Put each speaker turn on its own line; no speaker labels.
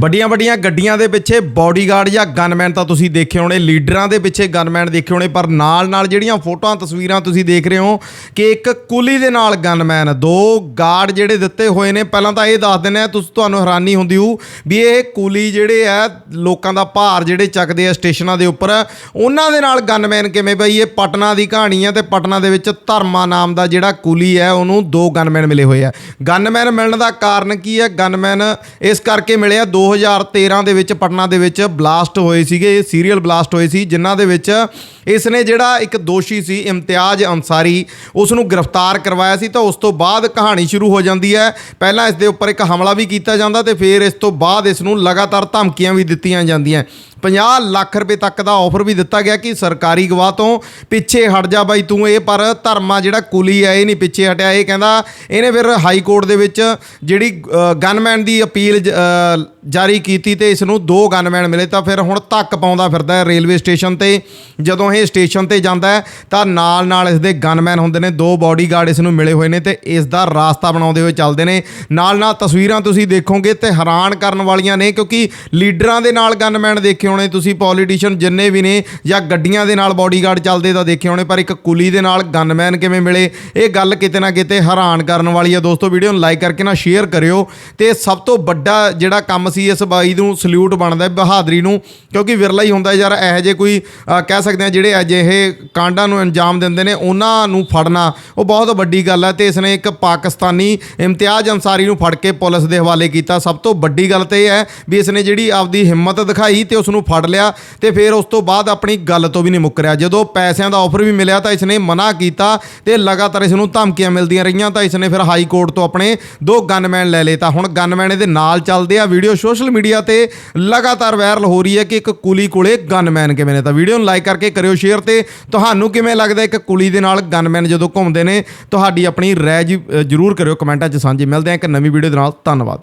ਵੱਡੀਆਂ ਵੱਡੀਆਂ ਗੱਡੀਆਂ ਦੇ ਪਿੱਛੇ ਬਾਡੀਗਾਰਡ ਜਾਂ ਗਨਮੈਨ ਤਾਂ ਤੁਸੀਂ ਦੇਖੇ ਹੋਣੇ, ਲੀਡਰਾਂ ਦੇ ਪਿੱਛੇ ਗਨਮੈਨ ਦੇਖੇ ਹੋਣੇ, ਪਰ ਨਾਲ ਨਾਲ ਜਿਹੜੀਆਂ ਫੋਟੋਆਂ, ਤਸਵੀਰਾਂ ਤੁਸੀਂ ਦੇਖ ਰਹੇ ਹੋ ਕਿ ਇੱਕ ਕੁਲੀ ਦੇ ਨਾਲ ਗਨਮੈਨ ਦੋ ਗਾਰਡ ਜਿਹੜੇ ਦਿੱਤੇ ਹੋਏ ਨੇ। ਪਹਿਲਾਂ ਤਾਂ ਇਹ ਦੱਸ ਦਿੰਦੇ ਆ ਤੁਸੀਂ ਤੁਹਾਨੂੰ ਹੈਰਾਨੀ ਹੁੰਦੀ ਹੋ ਵੀ ਇਹ ਕੁਲੀ ਜਿਹੜੇ ਆ, ਲੋਕਾਂ ਦਾ ਭਾਰ ਜਿਹੜੇ ਚੱਕਦੇ ਆ ਸਟੇਸ਼ਨਾਂ ਦੇ ਉੱਪਰ, ਉਹਨਾਂ ਦੇ ਨਾਲ ਗਨਮੈਨ ਕਿਵੇਂ ਬਈ ਇਹ ਪਟਨਾ ਦੀ ਕਹਾਣੀ ਹੈ ਤੇ ਪਟਨਾ ਦੇ ਵਿੱਚ ਧਰਮਾ ਨਾਮ ਦਾ ਜਿਹੜਾ ਕੁਲੀ ਹੈ ਉਹਨੂੰ ਦੋ ਗਨਮੈਨ ਮਿਲੇ ਹੋਏ ਆ। ਗਨਮੈਨ ਮਿਲਣ ਦਾ ਕਾਰਨ ਕੀ ਹੈ ਗਨਮੈਨ ਇਸ ਕਰਕੇ ਮਿਲਿਆ ਦੋ 2013 ਦੇ ਵਿੱਚ ਪਟਨਾ ਦੇ ਵਿੱਚ ਬਲਾਸਟ ਹੋਏ ਸੀਗੇ ਸੀਰੀਅਲ ਬਲਾਸਟ ਹੋਏ ਸੀ, ਜਿਨ੍ਹਾਂ ਦੇ ਵਿੱਚ ਇਸ ਨੇ ਜਿਹੜਾ ਇੱਕ ਦੋਸ਼ੀ ਸੀ, ਇਮਤਿਆਜ਼ ਅੰਸਾਰੀ ਉਸ ਨੂੰ ਗ੍ਰਿਫਤਾਰ ਕਰਵਾਇਆ ਸੀ, ਤਾਂ ਉਸ ਤੋਂ ਬਾਅਦ ਕਹਾਣੀ ਸ਼ੁਰੂ ਹੋ ਜਾਂਦੀ ਹੈ। ਪਹਿਲਾਂ ਇਸ ਦੇ ਉੱਪਰ ਇੱਕ ਹਮਲਾ ਵੀ ਕੀਤਾ ਜਾਂਦਾ ਤੇ ਫਿਰ ਇਸ ਤੋਂ ਬਾਅਦ ਇਸ ਨੂੰ ਲਗਾਤਾਰ ਧਮਕੀਆਂ ਵੀ ਦਿੱਤੀਆਂ ਜਾਂਦੀਆਂ। 50 ਲੱਖ ਰੁਪਏ ਤੱਕ ਦਾ ਆਫਰ ਵੀ ਦਿੱਤਾ ਗਿਆ ਕਿ ਸਰਕਾਰੀ ਗਵਾਹ ਤੋਂ ਪਿੱਛੇ ਹਟ ਜਾ ਬਾਈ ਤੂੰ ਇਹ, ਪਰ ਧਰਮਾ ਜਿਹੜਾ ਕੁਲੀ ਹੈ, ਇਹ ਨਹੀਂ ਪਿੱਛੇ ਹਟਿਆ। ਇਹ ਕਹਿੰਦਾ ਇਹਨੇ ਫਿਰ ਹਾਈ ਕੋਰਟ ਦੇ ਵਿੱਚ ਜਿਹੜੀ ਗਨਮੈਨ ਦੀ ਅਪੀਲ ਜ- ਜਾਰੀ ਕੀਤੀ ਤੇ ਇਸ ਨੂੰ ਦੋ ਗਨਮੈਨ ਮਿਲੇ, ਤਾਂ ਫਿਰ ਹੁਣ ਧੱਕ ਪਾਉਂਦਾ ਫਿਰਦਾ ਹੈ ਰੇਲਵੇ ਸਟੇਸ਼ਨ ਤੇ। ਜਦੋਂ ਇਹ ਸਟੇਸ਼ਨ ਤੇ ਜਾਂਦਾ ਹੈ, ਤਾਂ ਨਾਲ ਨਾਲ ਇਸ ਦੇ ਗਨਮੈਨ ਹੁੰਦੇ ਨੇ, ਦੋ ਬਾਡੀਗਾਰਡ ਇਸ ਨੂੰ ਮਿਲੇ ਹੋਏ ਨੇ ਤੇ ਇਸ ਦਾ ਰਾਸਤਾ ਬਣਾਉਂਦੇ ਹੋਏ ਚੱਲਦੇ ਨੇ। ਨਾਲ ਨਾਲ ਤਸਵੀਰਾਂ ਤੁਸੀਂ ਦੇਖੋਗੇ, ਤੇ ਹੈਰਾਨ ਕਰਨ ਵਾਲੀਆਂ ਨੇ, ਕਿਉਂਕਿ ਲੀਡਰਾਂ ਦੇ ਨਾਲ ਗਨਮੈਨ ਦੇਖੇ ਹੋਣੇ, ਤੁਸੀਂ ਪੋਲੀਟੀਸ਼ੀਅਨ ਜਿੰਨੇ ਵੀ ਨੇ ਜਾਂ ਗੱਡੀਆਂ ਦੇ ਨਾਲ ਬਾਡੀਗਾਰਡ ਚੱਲਦੇ ਤਾਂ ਦੇਖੇ ਹੋਣੇ, ਪਰ ਇੱਕ ਕੁਲੀ ਦੇ ਨਾਲ ਗਨਮੈਨ ਕਿਵੇਂ ਮਿਲੇ, ਇਹ ਗੱਲ ਕਿਤੇ ਨਾ ਕਿਤੇ ਹੈਰਾਨ ਕਰਨ ਵਾਲੀ ਆ ਦੋਸਤੋ ਵੀਡੀਓ ਨੂੰ ਲਾਈਕ ਕਰਕੇ ਨਾ ਸ਼ੇਅਰ ਕਰਿਓ। ਤੇ ਸਭ ਤੋਂ ਵੱਡਾ ਜਿਹੜਾ ਕੰਮ ਸੀ, ਇਸ ਬਾਈ ਨੂੰ ਸਲੂਟ ਬਣਦਾ ਬਹਾਦਰੀ ਨੂੰ, ਕਿਉਂਕਿ ਵਿਰਲਾ ਹੀ ਹੁੰਦਾ ਯਾਰ ਇਹੋ ਜਿਹੇ ਕੋਈ ਕਹਿ ਸਕਦੇ ਆ ਜਿਹੜੇ ਅਜਿਹੇ ਕਾਂਡਾਂ ਨੂੰ ਅੰਜਾਮ ਦਿੰਦੇ ਨੇ, ਉਹਨਾਂ ਨੂੰ ਫੜਨਾ, ਉਹ ਬਹੁਤ ਵੱਡੀ ਗੱਲ ਹੈ ਤੇ ਇਸ ਨੇ ਇੱਕ ਪਾਕਿਸਤਾਨੀ ਇਮਤਿਆਜ਼ ਅੰਸਾਰੀ ਨੂੰ ਫੜ ਕੇ ਪੁਲਿਸ ਦੇ ਹਵਾਲੇ ਕੀਤਾ। ਸਭ ਤੋਂ ਵੱਡੀ ਗੱਲ ਤੇ ਇਹ ਹੈ ਵੀ ਇਸ ਨੇ ਜਿਹੜੀ ਆਪਦੀ ਹਿੰਮਤ ਦਿਖਾਈ ਤੇ ਉਸ ਨੂੰ ਫੜ ਲਿਆ ਤੇ ਫਿਰ ਉਸ ਤੋਂ ਬਾਅਦ ਆਪਣੀ ਗੱਲ ਤੋਂ ਵੀ ਨਹੀਂ ਮੁੱਕਰਿਆ। ਜਦੋਂ ਪੈਸਿਆਂ ਦਾ ਆਫਰ ਵੀ ਮਿਲਿਆ ਤਾਂ ਇਸ ਨੇ ਮਨਾ ਕੀਤਾ ਤੇ ਲਗਾਤਾਰ ਇਸ ਨੂੰ ਧਮਕੀਆਂ ਮਿਲਦੀਆਂ ਰਹੀਆਂ ਤਾਂ ਇਸ ਨੇ ਫਿਰ ਹਾਈ ਕੋਰਟ ਤੋਂ ਆਪਣੇ ਦੋ ਗਨਮੈਨ ਲੈ ਲਏ। ਤਾਂ ਹੁਣ ਗਨਮੈਨ ਇਹਦੇ ਨਾਲ ਚੱਲਦੇ ਆ। ਵੀਡੀਓ ਸੋਸ਼ਲ ਮੀਡੀਆ ਤੇ ਲਗਾਤਾਰ ਵਾਇਰਲ ਹੋ ਰਹੀ ਹੈ ਕਿ ਇੱਕ ਕੁਲੀ ਕੋਲੇ ਗਨਮੈਨ ਕਿਵੇਂ ਨੇ। ਤਾਂ ਵੀਡੀਓ ਨੂੰ ਲਾਈਕ ਕਰਕੇ ਕਰਿਓ ਸ਼ੇਅਰ ਤੇ ਤੁਹਾਨੂੰ ਕਿਵੇਂ ਲੱਗਦਾ ਇੱਕ ਕੁਲੀ ਦੇ ਨਾਲ ਗਨਮੈਨ ਜਦੋਂ ਘੁੰਮਦੇ ਨੇ, ਤੁਹਾਡੀ ਆਪਣੀ ਰਾਏ ਜੀ- ਜ਼ਰੂਰ ਕਰਿਓ ਕਮੈਂਟਾਂ 'ਚ ਸਾਂਝੀ। ਮਿਲਦੇ ਆ ਇੱਕ ਨਵੀਂ ਵੀਡੀਓ ਦੇ ਨਾਲ। ਧੰਨਵਾਦ।